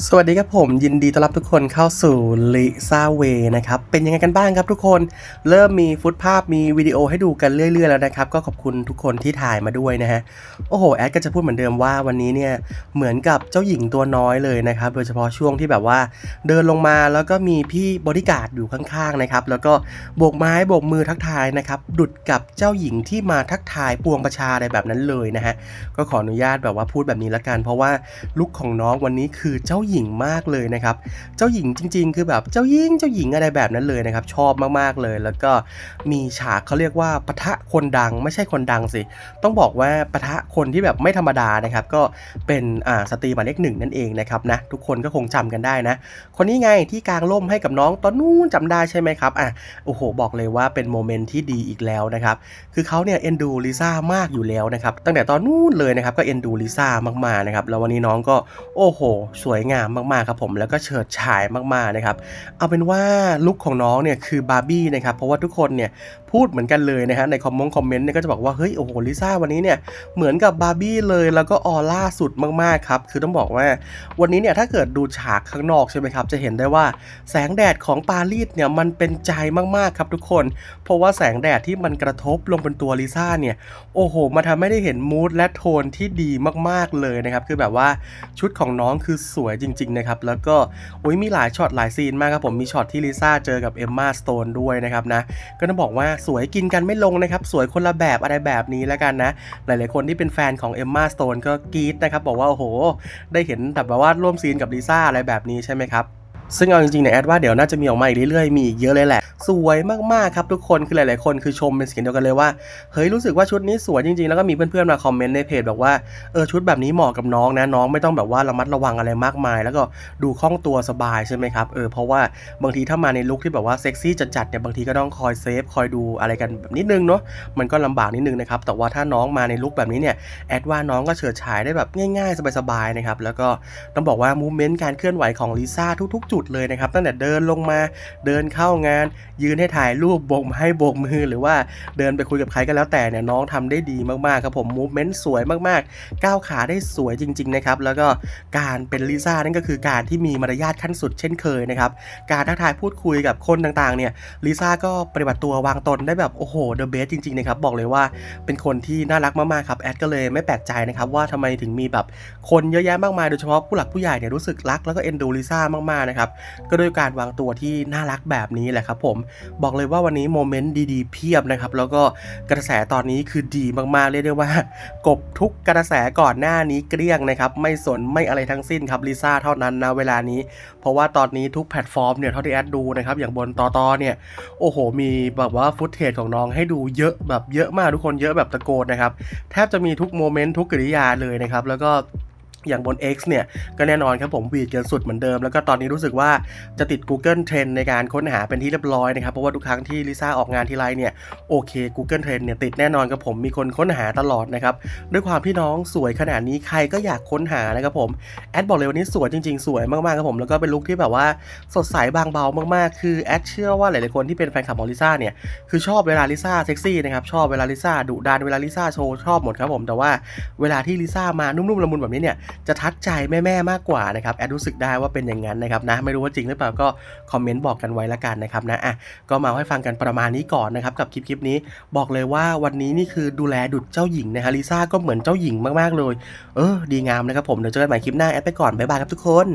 สวัสดีครับผมยินดีต้อนรับทุกคนเข้าสู่ลิซ่าเวนะครับ เป็นยังไงกันบ้างครับทุกคนเริ่มมีฟุตภาพมีวิดีโอให้ดูกันเรื่อยๆแล้วนะครับ ก็ขอบคุณทุกคนที่ถ่ายมาด้วยนะฮะ โอ้โห แอดก็จะพูดเหมือนเดิมว่าวันนี้เนี่ย เหมือนกับเจ้าหญิงตัวน้อยเลยนะครับ โดยเฉพาะช่วงที่แบบว่า เดินลงมาแล้วก็มีพี่บริการดอยู่ข้างๆนะครับ แล้วก็โบกไม้โบกมือทักทายนะครับดุดกับเจ้าหญิงที่มาทักทายปวงประชาอะไรแบบนั้นเลยนะฮะก็ขออนุญาตแบบว่าพูดแบบนี้ละกัน เพราะว่าลุคของน้องวันนี้คือเจ้าหญิงมากเลยนะครับ เจ้าหญิงจริง ๆ คือแบบเจ้าหญิงเจ้าหญิงอะไรแบบนั้นเลยนะครับ ชอบมากๆเลย แล้วก็มีฉากเขาเรียกว่าปะทะคนดังไม่ใช่คนดังสิ ต้องบอกว่าปะทะคนที่แบบไม่ธรรมดานะครับ ก็เป็นอ่าสตรีหมายเลขหนึ่งนั่นเองนะครับนะทุกคนก็คงจำกันได้นะ คนนี้ไงที่กลางร่มให้กับน้องตอนนู้นจำได้ใช่ไหมครับอะโอ้โห บอกเลยว่าเป็นโมเมนต์ที่ดีอีกแล้วนะครับคือเขาเนี่ยเอ็นดูลิซ่ามากอยู่แล้วนะครับตั้งแต่ตอนนู้นเลยนะครับก็เอ็นดูลิซ่ามากๆนะครับแล้ววันนี้น้องก็โอ้โห สวยงามมากๆครับผมแล้วก็เฉิดฉายมากๆนะครับเอาเป็นว่าลุคของน้องเนี่ยคือบาร์บี้นะครับเพราะว่าทุกคนเนี่ยพูดเหมือนกันเลยนะฮะในคอมมงคอมเมนต์เนี่ยก็จะบอกว่าเฮ้ยโอ้โหลิซ่าวันนี้เนี่ยเหมือนกับบาร์บี้เลยแล้วก็ออร่าสุดมากๆครับคือต้องบอกว่าวันนี้เนี่ยถ้าเกิดดูฉากข้างนอกใช่ไหมครับจะเห็นได้ว่าแสงแดดของปารีสเนี่ยมันเป็นใจมากๆครับทุกคน เพราะว่าแสงแดดที่มันกระทบลงบนตัวลิซ่าเนี่ยโอ้โหมาทำให้ได้เห็นมูดและโทนที่ดีมากๆเลยนะครับคือแบบว่าชุดของน้องคือสวยจริงๆนะครับแล้วก็โอ้ยมีหลายช็อตหลายซีนมากครับผมมีช็อตที่ลิซ่าเจอกับเอมมาสโตนด้วยนะครับนะก็ต้องบอกว่าสวยกินกันไม่ลงนะครับสวยคนละแบบอะไรแบบนี้แล้วกันนะ หลายๆคนที่เป็นแฟนของเอมมาสโตนก็กรี๊ดนะครับบอกว่าโอ้โห ได้เห็นแบบว่าร่วมซีนกับลิซ่าอะไรแบบนี้ใช่ไหมครับ ซึ่งเอาจริงๆเนี่ยแอดว่าเดี๋ยวน่าจะมีออกมาอีกเรื่อยๆ มีอีกเยอะเลยแหละ สวยมากๆครับทุกคน คือหลายๆคนคือชมเป็นเสียงเดียวกันเลยว่า เฮ้ยรู้สึกว่าชุดนี้สวยจริงๆ แล้วก็มีเพื่อนๆมาคอมเมนต์ในเพจบอกว่า เออชุดแบบนี้เหมาะกับน้องนะน้องไม่ต้องแบบว่าระมัดระวังอะไรมากมาย แล้วก็ดูคล่องตัวสบายใช่ไหมครับ เออเพราะว่าบางทีถ้ามาในลุคที่แบบว่าเซ็กซี่จัดๆเนี่ยบางทีก็ต้องคอยเซฟคอยดูอะไรกันแบบนิดนึงเนาะ มันก็ลำบากนิดนึงนะครับ แต่ว่าถ้าน้องมาในลุคแบบนี้เนี่ยแอดว่าน้องก็เฉิดฉายได้แบบง่าย ๆ สบายๆนะครับ แล้วก็ต้องบอกว่ามูเมนต์การเคลื่อนไหวของลิซ่าทุกๆจุดเลยนะครับ ตั้งแต่เดินลงมาเดินเข้างาน ยืนให้ถ่ายรูปโบกให้โบกมือ หรือว่าเดินไปคุยกับใครก็แล้วแต่เนี่ยน้องทำได้ดีมากๆครับผมมูเมนต์สวยมากๆ ก้าวขาได้สวยจริงๆนะครับแล้วก็การเป็นลิซ่านั่นก็คือการที่มีมารยาทขั้นสุดเช่นเคยนะครับการทักทายพูดคุยกับคนต่างๆเนี่ยลิซ่าก็ปฏิบัติตัววางตนได้แบบโอ้โหเดอะเบสจริงๆนะครับบอกเลยว่าเป็นคนที่น่ารักมากๆครับแอดก็เลยไม่แปลกใจนะครับว่าทำไมถึงมีแบบคนเยอะแยะมากมายโดยเฉพาะผู้หลักผู้ใหญ่เนี่ยรู้สึกรักแล้วก็เอ็นดูลิซ่ามากๆนะครับก็ด้วยการวางตัวที่น่ารักแบบนี้แหละครับผมบอกเลยว่าวันนี้โมเมนต์ดีๆเพียบนะครับแล้วก็กระแสตอนนี้คือดีมากๆเรียกได้ว่า กบทุกกระแสก่อนหน้านี้เกลี้ยงนะครับไม่สนไม่อะไรทั้งสิ้นครับลิซ่าเท่านั้นนะเวลานี้ เพราะว่าตอนนี้ทุกแพลตฟอร์มเนี่ยเท่าที่แอดดูนะครับอย่างบนตอตอเนี่ยโอ้โห มีแบบว่าฟุตเทจของน้องให้ดูเยอะแบบเยอะมากทุกคนเยอะแบบตะโกนนะครับแทบจะมีทุกโมเมนต์ทุกกริยาเลยนะครับแล้วก็ อย่างบน X เนี่ย ก็แน่นอนครับผมวีดกันสุดเหมือนเดิม แล้วก็ตอนนี้รู้สึกว่าจะติด Google Trend ในการค้นหาเป็นที่เรียบร้อยนะครับ เพราะว่าทุกครั้งที่ลิซ่าออกงานทีไรเนี่ย โอเค Google Trend เนี่ยติดแน่นอนครับผมมีคนค้นหาตลอดนะครับ ด้วยความที่น้องสวยขนาดนี้ใครก็อยากค้นหานะครับผมแอดบอกเลยวันนี้สวยจริงๆ สวยมากๆครับผมแล้วก็เป็นลุคที่แบบว่าสดใสบางเบามากๆ คือแอดเชื่อว่าหลายๆคนที่เป็นแฟนคลับของลิซ่าเนี่ยคือชอบเวลาลิซ่าเซ็กซี่นะครับชอบเวลาลิซ่าดุดันเวลาลิซ่าโชว์ชอบหมดครับผมแต่ว่าเวลาที่ลิซ่ามานุ่มๆละมุนแบบนี้เนี่ยจะทัดใจแม่ๆมากกว่านะครับแอดรู้สึกได้ว่าเป็นอย่างนั้นนะครับนะไม่รู้ว่าจริงหรือเปล่าก็คอมเมนต์บอกกันไว้ละกันนะครับนะอะก็มาให้ฟังกันประมาณนี้ก่อนนะครับกับคลิปๆนี้บอกเลยว่าวันนี้นี่คือดูแลดุจเจ้าหญิงนะฮะลิซ่าก็เหมือนเจ้าหญิงมากๆเลย เออดีงามนะครับผมเดี๋ยวเจอกันใหม่คลิปหน้าแอดไปก่อนบ๊ายบายครับทุกคน